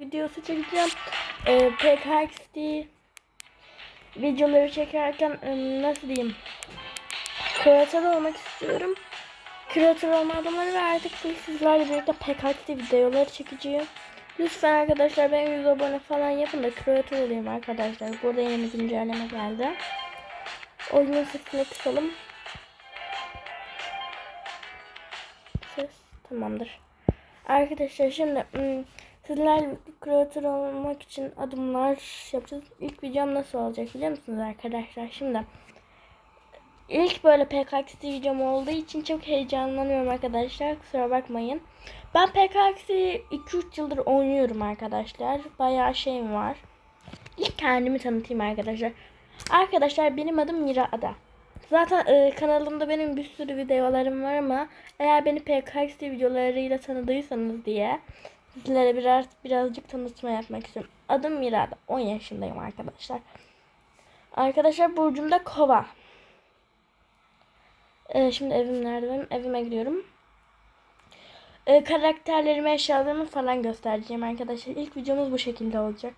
videosu çekeceğim. Ee, PKXD videoları çekerken nasıl diyeyim? Kreatör olmak istiyorum. Kreatör olma adımları verdik. Şimdi sizlerle birlikte PKXD videoları çekeceğim. Lütfen arkadaşlar ben 100 abone falan yapın da kreatör olayım arkadaşlar. Burada yeni bir güncelleme geldi. Oyunun sesini kısalım. Ses tamamdır. Arkadaşlar şimdi sizlerle kreatör olmak için adımlar yapacağız. İlk videom nasıl olacak biliyor musunuz arkadaşlar? Şimdi ilk böyle PKXD videom olduğu için çok heyecanlanıyorum arkadaşlar. Kusura bakmayın. Ben PKXD 2-3 yıldır oynuyorum arkadaşlar. Bayağı şeyim var. İlk kendimi tanıtayım arkadaşlar. Arkadaşlar benim adım Mira Ada. Zaten e, kanalımda benim bir sürü videolarım var ama eğer beni PKXD videolarıyla tanıdıysanız diye sizlere biraz birazcık tanıtma yapmak istiyorum. Adım Mirada. 10 yaşındayım arkadaşlar. Arkadaşlar burcumda Kova. E, şimdi evim nerede? Evime gidiyorum. E, karakterlerimi, eşyalarımı falan göstereceğim arkadaşlar. İlk videomuz bu şekilde olacak.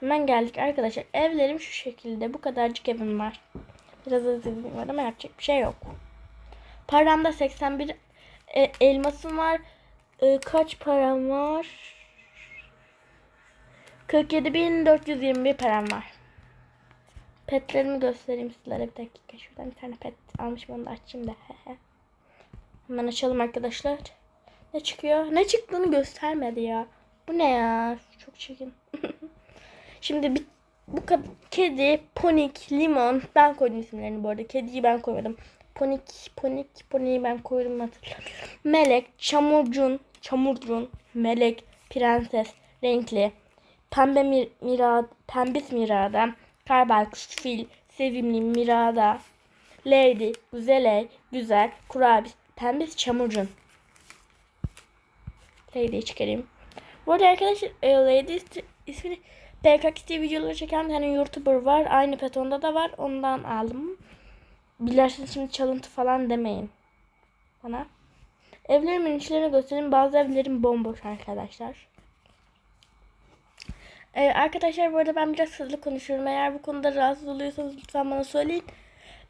Hemen geldik arkadaşlar. Evlerim şu şekilde. Bu kadarcık evim var. Biraz az evim var ama yapacak bir şey yok. Paramda 81 e, elmasım var. E, kaç param var? 47.421 param var. Petlerimi göstereyim sizlere bir dakika. Şuradan bir tane pet almışım onu da açayım da. Hemen açalım arkadaşlar. Ne çıkıyor? Ne çıktığını göstermedi ya. Bu ne ya? Çok çirkin. Şimdi bir, bu kedi, ponik, limon. Ben koydum isimlerini bu arada. Kediyi ben koymadım. Ponik, ponik, poniyi ben koydum hatırlamıyorum. Melek, çamurcun, çamurcun, melek, prenses, renkli, pembe mir, mirad, pembis mirada, karbaykuş, fil, sevimli mirada, lady, güzeley, güzel, kurabiye, pembis, çamurcun. Lady'yi çıkarayım. Bu arada arkadaşlar e, Lady is- ismini PKXD videoları çeken bir tane YouTuber var. Aynı petonda da var. Ondan aldım. Bilersiniz şimdi çalıntı falan demeyin. Bana. Evlerimin içlerini göstereyim. Bazı evlerim bomboş arkadaşlar. Ee, arkadaşlar bu arada ben biraz hızlı konuşuyorum. Eğer bu konuda rahatsız oluyorsanız lütfen bana söyleyin.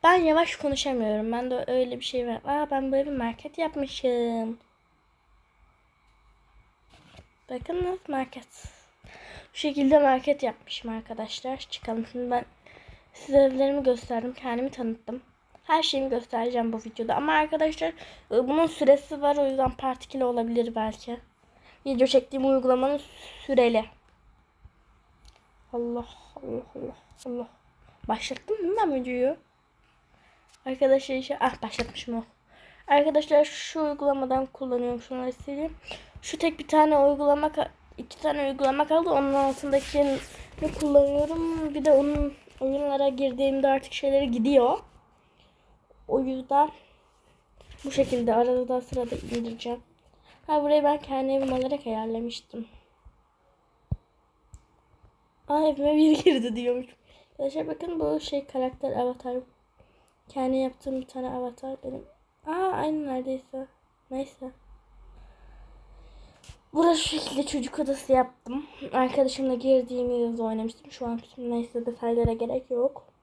Ben yavaş konuşamıyorum. Ben de öyle bir şey var. Aa ben böyle bir market yapmışım. Bakın market. Bu şekilde market yapmışım arkadaşlar. Çıkalım şimdi ben size evlerimi gösterdim. Kendimi tanıttım. Her şeyimi göstereceğim bu videoda. Ama arkadaşlar e, bunun süresi var. O yüzden partiküle olabilir belki. Video çektiğim uygulamanın süreli. Allah Allah Allah Allah. Başlattım mı ben videoyu? Arkadaşlar işte ah başlatmışım o. Arkadaşlar şu uygulamadan kullanıyorum şunları sileyim. Şu tek bir tane uygulama iki tane uygulama kaldı. Onun altındakini kullanıyorum. Bir de onun oyunlara girdiğimde artık şeyleri gidiyor. O yüzden bu şekilde arada da sırada indireceğim. Ha burayı ben kendi evim olarak ayarlamıştım. Aa evime bir girdi diyormuş. Arkadaşlar bakın bu şey karakter avatar. Kendi yaptığım bir tane avatar benim. Aa aynı neredeyse. Neyse. Burası şu şekilde çocuk odası yaptım. Arkadaşımla girdiğim yılda oynamıştım. Şu an neyse detaylara gerek yok.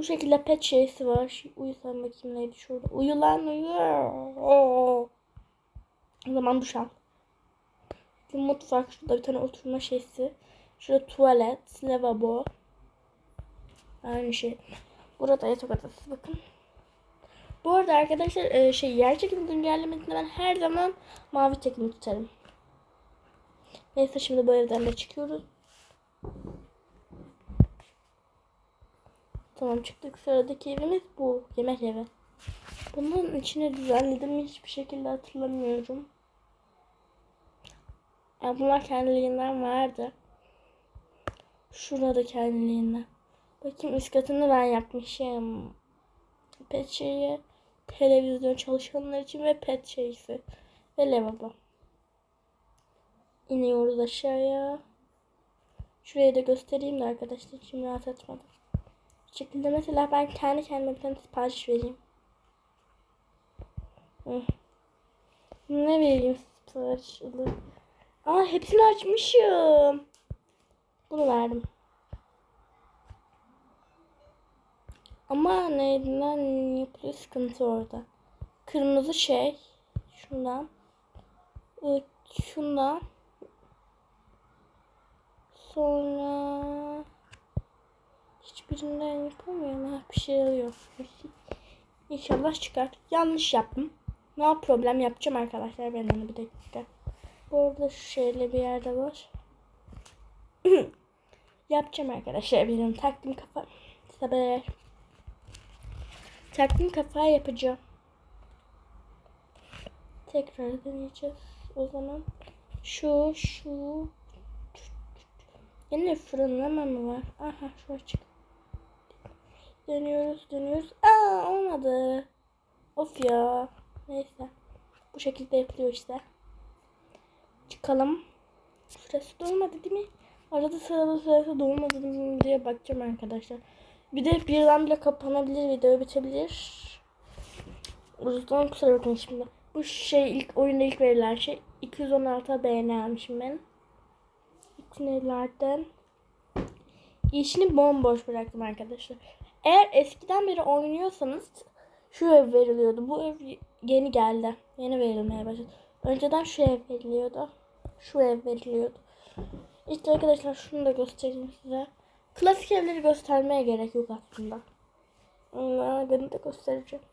Bu şekilde pet şeysi var. Şu, uyusan bakayım neydi şurada. Uyu lan uyu. O zaman duş al. Bu mutfak. Şurada bir tane oturma şeysi. Şurada tuvalet, lavabo. Aynı şey. Burada yatak odası bakın. Bu arada arkadaşlar e, şey yer çekimi güncellemesinde ben her zaman mavi çekimi tutarım. Neyse şimdi bu evden de çıkıyoruz. Tamam çıktık. Sıradaki evimiz bu. Yemek evi. Bunun içine düzenledim hiçbir şekilde hatırlamıyorum. Yani bunlar kendiliğinden vardı. Şurada da kendiliğinden. Bakayım üst katını ben yapmışım. Pet şeyi, televizyon çalışanlar için ve pet şeysi ve lavabo. İniyoruz aşağıya. Şurayı da göstereyim de arkadaşlar için rahat etmedim. Şekilde mesela ben kendi kendime bir tane sipariş vereyim. Hı. Ne vereyim sipariş? Aa hepsini açmışım. Bunu verdim. Ama neyden yapılıyor sıkıntı orada. Kırmızı şey. Şundan. Ee, Şundan. Sonra hiçbirinden yapamıyorum. Ha, bir şey alıyor. İnşallah çıkar. Yanlış yaptım. No problem yapacağım arkadaşlar ben onu bir dakika. Bu arada şu şeyle bir yerde var. yapacağım arkadaşlar benim taktım kafa. Sabır. Taktım kafa yapacağım. Tekrar deneyeceğiz. O zaman şu şu Yine fırınlama mı var? Aha şu açık. Dönüyoruz dönüyoruz. Aa olmadı. Of ya. Neyse. Bu şekilde yapılıyor işte. Çıkalım. Süresi dolmadı değil mi? Arada sırada süresi dolmadı diye bakacağım arkadaşlar. Bir de birden bile kapanabilir video bitebilir. Yüzden kusura bakmayın şimdi. Bu şey ilk oyunda ilk verilen şey 216 beğeni almışım ben. İlk nelerden Yeşini bomboş bıraktım arkadaşlar. Eğer eskiden beri oynuyorsanız şu ev veriliyordu. Bu ev yeni geldi. Yeni verilmeye başladı. Önceden şu ev veriliyordu. Şu ev veriliyordu. İşte arkadaşlar şunu da göstereyim size. Klasik evleri göstermeye gerek yok aslında. Ben de göstereceğim.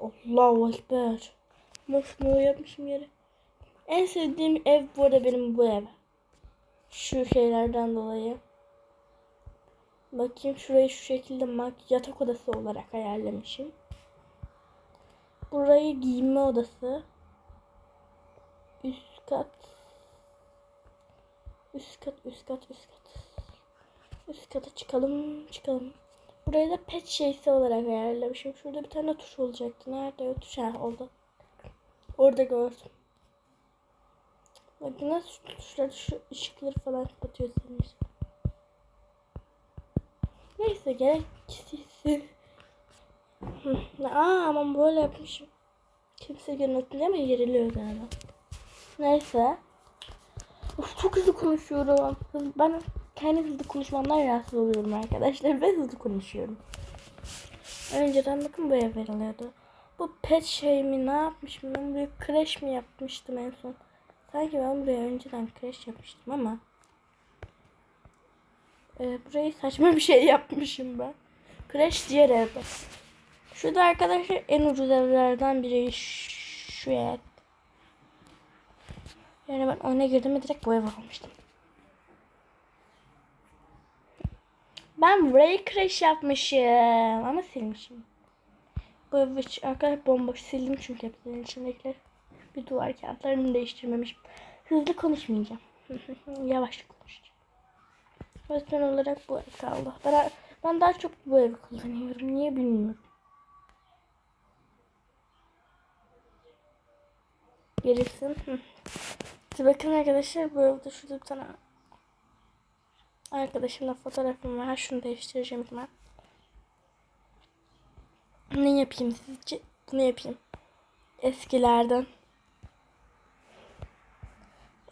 Allahu Ekber. Mosmor yapmışım yere. En sevdiğim ev bu arada benim bu ev. Şu şeylerden dolayı. Bakayım şurayı şu şekilde yatak odası olarak ayarlamışım. Burayı giyinme odası. Üst kat. Üst kat, üst kat, üst kat. Üst kata çıkalım, çıkalım. Burayı da pet şeysi olarak ayarlamışım. Şurada bir tane tuş olacaktı. Nerede o tuş? Ha, oldu. Orada gördüm. Bak nasıl tuşlar şu ışıkları falan kapatıyor senin Neyse gereksiz. Aa aman böyle yapmışım. Kimse görmesin ama yeriliyor galiba. Neyse. Of, çok hızlı konuşuyorum. Ben kendi hızlı konuşmamdan rahatsız oluyorum arkadaşlar. Ve hızlı konuşuyorum. Önceden bakın bu ev veriliyordu. Bu pet şey mi ne yapmışım ben buraya crash mi yapmıştım en son. Sanki ben buraya önceden crash yapmıştım ama. Ee, burayı saçma bir şey yapmışım ben. Crash diğer evde. Şurada arkadaşlar en ucuz evlerden biri şu ev. Yani ben oyuna girdim ve direkt bu ev almıştım. Ben burayı crash yapmışım ama silmişim. Bu ev hiç arkadaşlar bomboş sildim çünkü hepsinin içindekiler. Bir duvar kağıtlarını değiştirmemişim. Hızlı konuşmayacağım. Yavaş yüzden olarak bu ev kaldı. Ben, daha çok bu evi kullanıyorum. Niye bilmiyorum. Gelirsin. Siz bakın arkadaşlar bu evde şurada bir tane arkadaşımla fotoğrafım var. Şunu değiştireceğim ben. Ne yapayım sizce? Bunu yapayım. Eskilerden.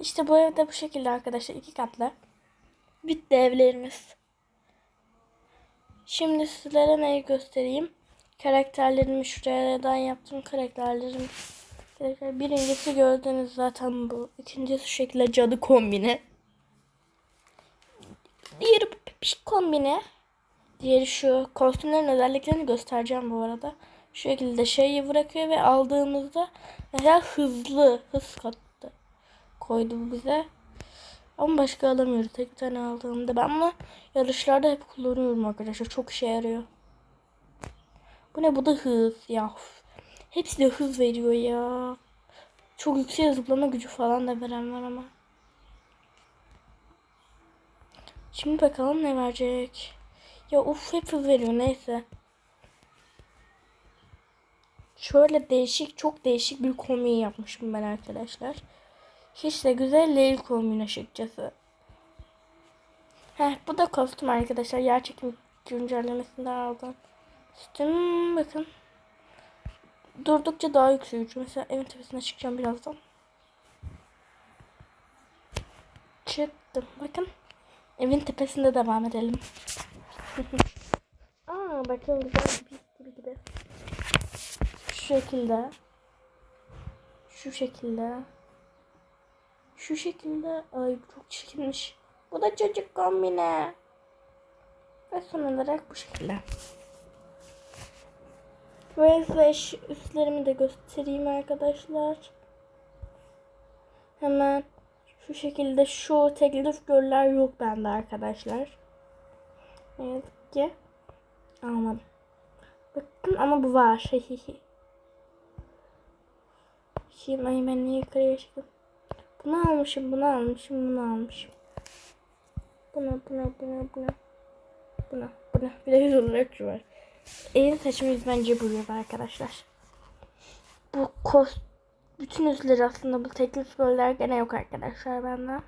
İşte bu evde bu şekilde arkadaşlar iki katlı. Bitti evlerimiz. Şimdi sizlere neyi göstereyim? Karakterlerimi şuradan yaptım karakterlerim. Birincisi gördüğünüz zaten bu. İkincisi şu şekilde cadı kombini. Diğeri bu pipik kombini. Diğeri şu kostümlerin özelliklerini göstereceğim bu arada. Şu şekilde şeyi bırakıyor ve aldığımızda mesela hızlı hız kattı. Koydu bize. Ama başka alamıyoruz. Tek tane aldığımda ben bunu yarışlarda hep kullanıyorum arkadaşlar. Çok işe yarıyor. Bu ne? Bu da hız. Ya hepsi de hız veriyor ya. Çok yüksek zıplama gücü falan da veren var ama. Şimdi bakalım ne verecek. Ya uf hep hız veriyor neyse. Şöyle değişik çok değişik bir kombin yapmışım ben arkadaşlar. Hiç de güzel değil kombin açıkçası. Heh, bu da kostüm arkadaşlar. Gerçekten güncellemesinde aldım. Üstüm bakın. Durdukça daha yükseliyor. Mesela evin tepesine çıkacağım birazdan. çıktım. Bakın. Evin tepesinde devam edelim. Aa bakın güzel gibi gibi. Şu şekilde. Şu şekilde. Şu şekilde. Ay çok çirkinmiş. Bu da çocuk kombine. Ve son olarak bu şekilde. Ve size üstlerimi de göstereyim arkadaşlar. Hemen şu şekilde şu teklif göller yok bende arkadaşlar. Ne yazık ki. Almadım. Bakın ama bu var. Şimdi ay ben niye yukarıya çıktım? Bunu almışım, bunu almışım, bunu almışım. Buna, buna, buna, buna. Buna, buna. Bir de yüz olarak şu var. Saçımı yüz bence buluyor arkadaşlar. Bu kos bütün yüzleri aslında bu teklif böller gene yok arkadaşlar bende.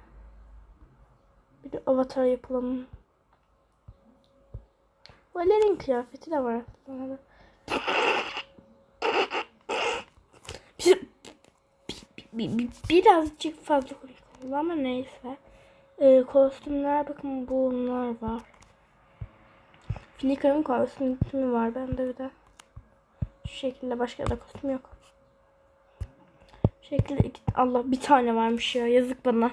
Bir de avatar yapalım. Valerin kıyafeti de var aslında. Bir, bir, bir, birazcık fazla komik oldu ama neyse. Ee, kostümler bakın bunlar var. Flickr'ın kostümü var bende bir de. Şu şekilde başka da kostüm yok. Şu şekilde iki, Allah bir tane varmış ya yazık bana.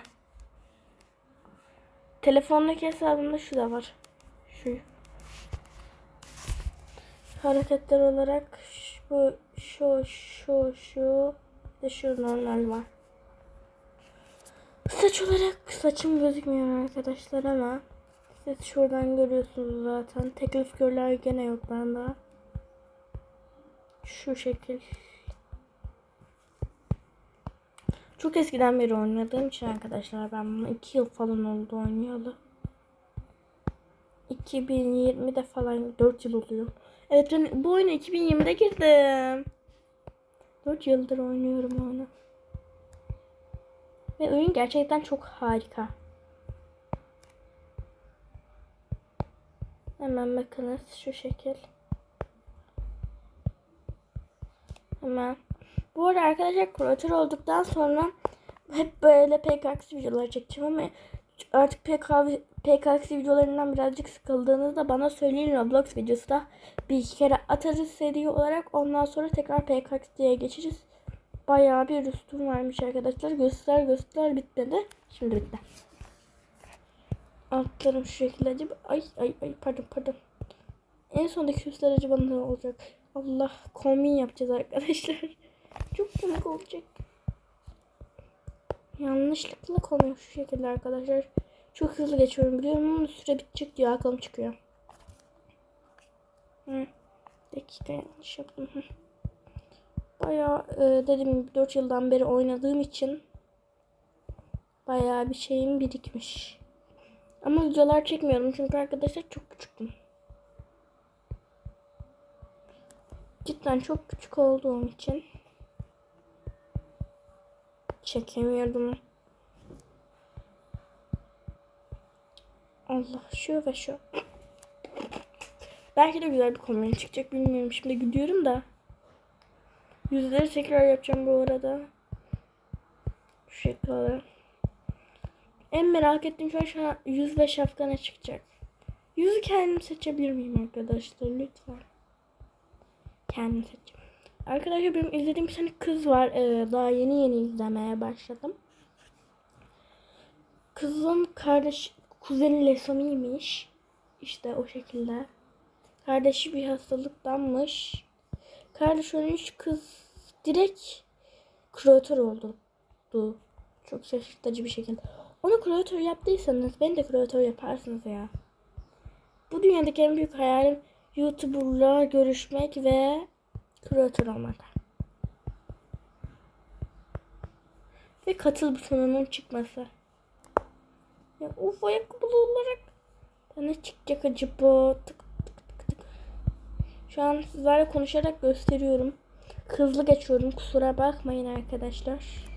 Telefondaki hesabımda şu da var. Şu. Hareketler olarak şu şu şu şu de şu normal var. Saç olarak saçım gözükmüyor arkadaşlar ama siz şuradan görüyorsunuz zaten. Teklif görler gene yok bende. Şu şekil. Çok eskiden beri oynadığım için arkadaşlar ben bunu 2 yıl falan oldu oynayalı. 2020'de falan 4 yıl oluyor. Evet ben bu oyuna 2020'de girdim. 4 yıldır oynuyorum oyunu. Ve oyun gerçekten çok harika. Hemen bakınız şu şekil. Hemen. Bu arada arkadaşlar kuratör olduktan sonra hep böyle PKX videoları çekeceğim ama artık PK, PKX videolarından birazcık sıkıldığınızda bana söyleyin Roblox videosu da bir iki kere atarız seri olarak ondan sonra tekrar PKX diye geçeriz. Bayağı bir üstüm varmış arkadaşlar. Göster göster bitmedi. Şimdi bitti. Altlarım şu şekilde acaba. Ay ay ay pardon pardon. En sondaki üstler acaba ne olacak? Allah kombin yapacağız arkadaşlar. Çok komik olacak. Yanlışlıkla kombin şu şekilde arkadaşlar. Çok hızlı geçiyorum biliyorum ama süre bitecek diyor aklım çıkıyor. Hı. Dakika yanlış yaptım. Hı. E, gibi 4 yıldan beri oynadığım için bayağı bir şeyim birikmiş. Ama videolar çekmiyorum çünkü arkadaşlar çok küçüktüm. Cidden çok küçük olduğum için çekemiyordum. Allah şu ve şu. Belki de güzel bir kombin çıkacak bilmiyorum. Şimdi gidiyorum da. Yüzleri tekrar yapacağım bu arada. Şu şekilde. En merak ettiğim an şu an yüz ve şapkana çıkacak. Yüzü kendim seçebilir miyim arkadaşlar lütfen. Kendim seçeceğim. Arkadaşlar benim izlediğim bir tane kız var. Ee, daha yeni yeni izlemeye başladım. Kızın kardeş kuzeni Lesomi'ymiş. İşte o şekilde. Kardeşi bir hastalıktanmış. Kardeş ölmüş kız direkt kreatör oldu. Çok şaşırtıcı bir şekilde. Onu kreatör yaptıysanız beni de kreatör yaparsınız ya. Bu dünyadaki en büyük hayalim YouTuber'la görüşmek ve kreatör olmak. Ve katıl butonunun çıkması. Ya uf ayakkabılı olarak bana çıkacak acaba? Tık tık tık tık. Şu an sizlerle konuşarak gösteriyorum. Hızlı geçiyorum kusura bakmayın arkadaşlar.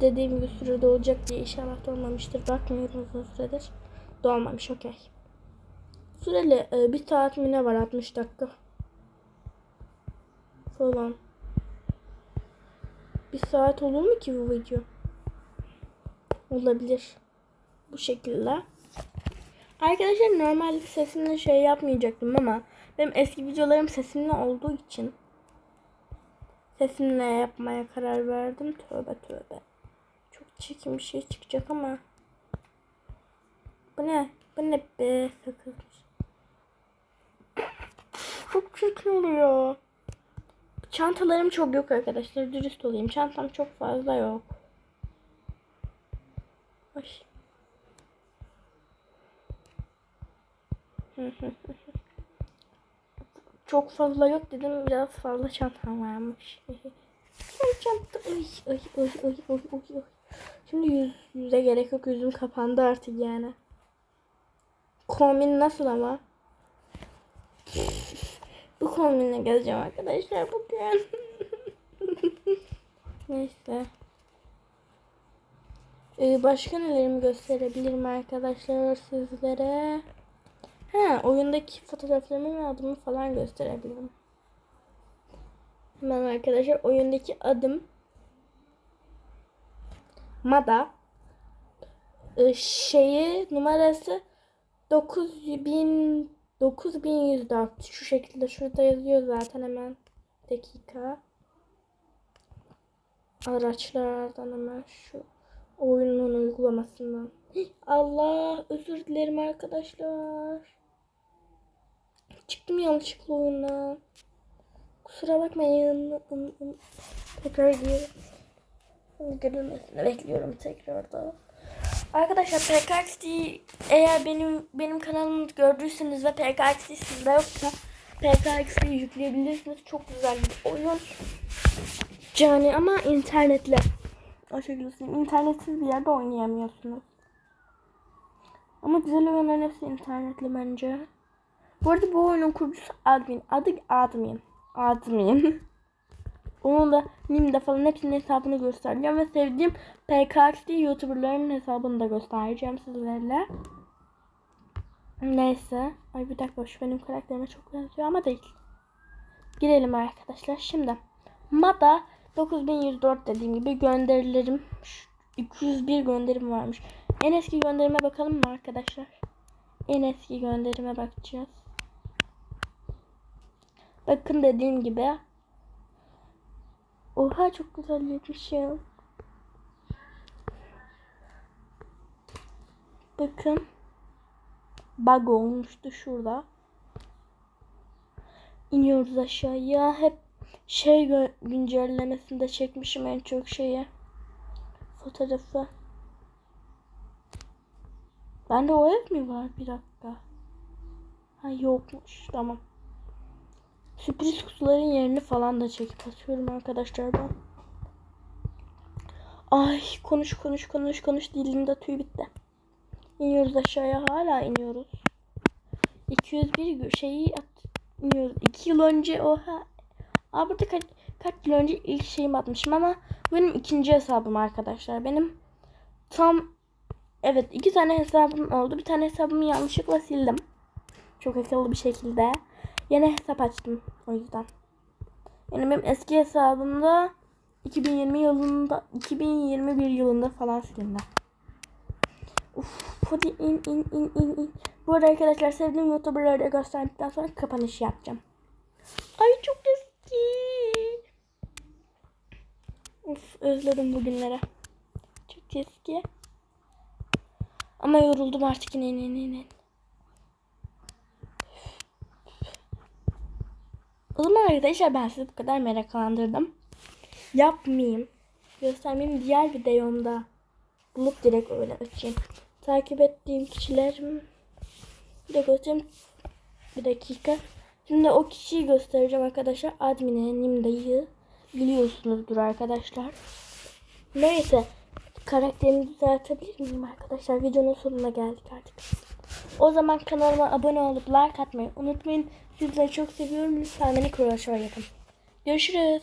Dediğim gibi sürede olacak diye inşallah dolmamıştır. Bakmıyorum uzun süredir. Dolmamış okey. Süreli e, bir saat mi ne var 60 dakika. Falan. Bir saat olur mu ki bu video? olabilir. Bu şekilde. Arkadaşlar normal sesimle şey yapmayacaktım ama benim eski videolarım sesimle olduğu için sesimle yapmaya karar verdim. Tövbe tövbe. Çok çirkin bir şey çıkacak ama. Bu ne? Bu ne be sakızmış. Çok çirkin oluyor. Çantalarım çok yok arkadaşlar. Dürüst olayım. Çantam çok fazla yok. Ay. Çok fazla yok dedim. Biraz fazla çantam varmış. Çanta. Ay ay ay ay ay. ay. Şimdi yüz, yüze gerek yok. Yüzüm kapandı artık yani. Kombin nasıl ama? Bu kombinle gezeceğim arkadaşlar bugün. Neyse. Ee, başka nelerimi gösterebilirim arkadaşlar sizlere? Ha, oyundaki fotoğraflarımı ve adımı falan gösterebilirim. Hemen arkadaşlar oyundaki adım Mada. Ee, şeyi numarası 9000 9104 şu şekilde şurada yazıyor zaten hemen. Dakika. Araçlardan hemen şu oyunun uygulamasından. Allah özür dilerim arkadaşlar çıktım yanlışlıkla oyundan kusura bakmayın tekrar gir görülmesini bekliyorum tekrarda Arkadaşlar PKXD eğer benim benim kanalımı gördüyseniz ve PKXD sizde yoksa PKXD'yi yükleyebilirsiniz. Çok güzel bir oyun. Yani ama internetle. O şekilde söyleyeyim. İnternetsiz bir yerde oynayamıyorsunuz. Ama güzel oyunların hepsi internetli bence. Bu arada bu oyunun kurucusu admin. Adı admin. Admin. Onun da Mim'de falan hepsinin hesabını göstereceğim ve sevdiğim PKXD YouTuber'ların hesabını da göstereceğim sizlerle. Neyse. Ay bir dakika şu benim karakterime çok benziyor ama değil. Girelim arkadaşlar. Şimdi Mada 9104 dediğim gibi gönderilerim. 201 gönderim varmış. En eski gönderime bakalım mı arkadaşlar? En eski gönderime bakacağız. Bakın dediğim gibi Oha çok güzel yakışıyor. Bakın. Bug olmuştu şurada. İniyoruz aşağıya. Hep şey güncellemesinde çekmişim en çok şeyi. Fotoğrafı. Bende o ev mi var? Bir dakika. Ha yokmuş. Tamam. Sürpriz kutuların yerini falan da çekip atıyorum arkadaşlar ben. Ay konuş konuş konuş konuş dilimde tüy bitti. İniyoruz aşağıya hala iniyoruz. 201 şeyi at, iniyoruz. 2 yıl önce oha. Aa burada kaç, kaç yıl önce ilk şeyimi atmışım ama benim ikinci hesabım arkadaşlar. Benim tam evet iki tane hesabım oldu. Bir tane hesabımı yanlışlıkla sildim. Çok akıllı bir şekilde. Yeni hesap açtım o yüzden. Yani benim eski hesabımda 2020 yılında 2021 yılında falan silindi. Uf, hadi in in in in in. Bu arada arkadaşlar sevdiğim youtuberları da gösterdikten sonra kapanış yapacağım. Ay çok eski. Uf özledim bugünlere. Çok eski. Ama yoruldum artık in in in O zaman arkadaşlar ben sizi bu kadar meraklandırdım. Yapmayayım. Göstermeyeyim diğer videomda. Bulup direkt öyle açayım. Takip ettiğim kişilerim. Bir de göstereyim. Bir dakika. Şimdi o kişiyi göstereceğim arkadaşlar. Admin'e Nimda'yı biliyorsunuzdur arkadaşlar. Neyse. Karakterimi düzeltebilir miyim arkadaşlar? Videonun sonuna geldik artık. O zaman kanalıma abone olup like atmayı unutmayın. Sizleri çok seviyorum. Lütfen beni kroşa yapın. Görüşürüz.